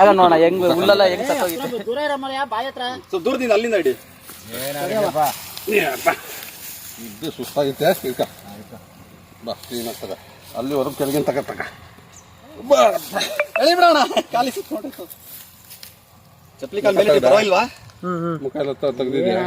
ಆಗ ನೋಡ ಹೆಂಗ್ ಹುಲ್ಲೆಲ್ಲ ಹೆಂಗ್ ಸತ್ತೋಗಿತ್ತು ದೂರ ಇರೋ ಮರ ಬಾಯ್ ಹತ್ರ. ಸ್ವಲ್ಪ ದೂರದಿಂದ ಅಲ್ಲಿಂದ ಇಡಿ ಇದು ಸುಸ್ತಾಗಿತ್ತೆ? ಇರ್ಕ. ಬಾ ಕ್ಲೀನಾಗಿ ತಗ ಅಲ್ಲಿವರೆಗೂ ಕೆಳಗಿನ ತಗ ತಗ. ಎಳಿ ಬಿಡೋಣ. ಖಾಲಿ ಸುತ್ಕೊಂಡು. ಚಪ್ಪಲಿ ಕಾಲ್ ಮೇಲೆ ಬರೋಲ್ವಾ ಮುಖ ಎಲ್ಲ ತೆಗ್ದಿದ್ಯಾ?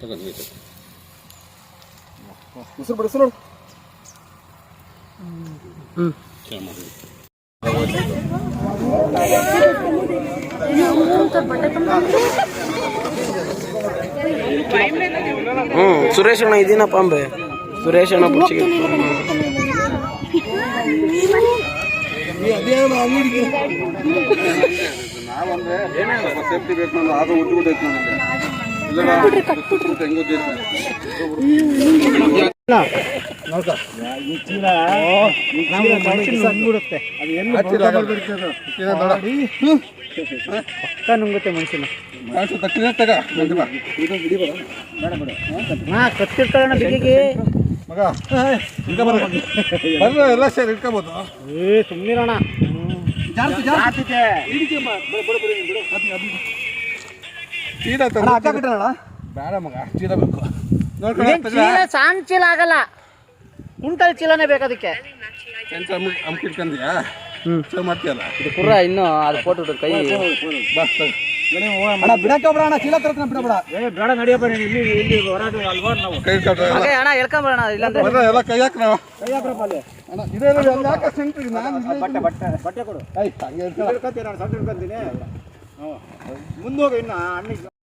ತಗೊಂಡು ಉಸಿರು ಬಿಡು ಉಸಿರು ಚೆನ್ನಾಗಿ ಹ್ಮ್ ಸುರೇಶ್ ಅಣ್ಣ ಇದೀನಪ್ಪ ಅಂಬೆ. ಸುರೇಶ್ ಅಣ್ಣ ಬುಚ್ಚಿಗೆ ನಾವಂದ್ರೆ ಹೆಂಗ್ ನುಂಗುತ್ತೆ ಮನುಷ್ಯನ. ಹಾ ಬಿಗಿಗೆ ಬರ್ರಿ ಎಲ್ಲ ಸೇರಿ ಇಟ್ಕೋಬೋದು ಏ ಸುಮ್ಮನಿರೋಣ ಬೇಡ ಮಗ ಚೀಲ ಬೇಕು. ನೋಡ್ಕೊಂಡು ಚೀಲ ಸಣ್ಣ ಚೀಲ ಆಗಲ್ಲ. ಕುಂಟಲ್ ಚೀಲನೇ ಬೇಕದಕ್ಕೆ. ಚಲೋ ಮಾಡ್ತೀಯಲ್ಲ? ಇದು ಕುರ್ರ ಇನ್ನು ಅದು ಫೋಟೋ ಕೈ. ಬಾ ತಗ. ಅಣ್ಣ ಬಿಡಕ್ಕೆ ಹೋಗ್ಬೇಡ ಅಣ್ಣ ಚೀಲ ಬಿಡಬೇಡ. ಬೇಡ ನಡಿಯಪ್ಪ ನೀನು ಇಲ್ಲಿ ಇಲ್ಲಿ ಹೊರಗೆ ಅಲ್ವಾ ನಾವು. ಕೈ ಕಟ್ಟ ಹಾಗೆ ಅಣ್ಣ ಎಳ್ಕೊಂಬರೋಣ ಇಲ್ಲಾಂದ್ರೆ ಬರ್ರ ಎಲ್ಲ ಕೈ ಹಾಕ್ರ ಕೈ ಹಾಕ್ರಪ್ಪ ಅಣ್ಣ ಇದೇ ನೋಡಿ ಅಲ್ಲಿ ಹಾಕ ಸೆಂಟ್ರಿಗೆ ನಾನು ಇಲ್ಲೇ ಬಟ್ಟೆ ಬಟ್ಟೆ ಬಟ್ಟೆ ಕೊಡು. ಐ ಹಂಗೆ ಇರ್ತಾರ. ಹಿಡ್ಕೊಂತೀನಿ ನಾನು ಸಣ್ಣ ಹಿಡ್ಕೊಂತೀನಿ ಮುಂದೆ ಹೋಗಿ ಇನ್ನು ಅಣ್ಣಿಗೆ.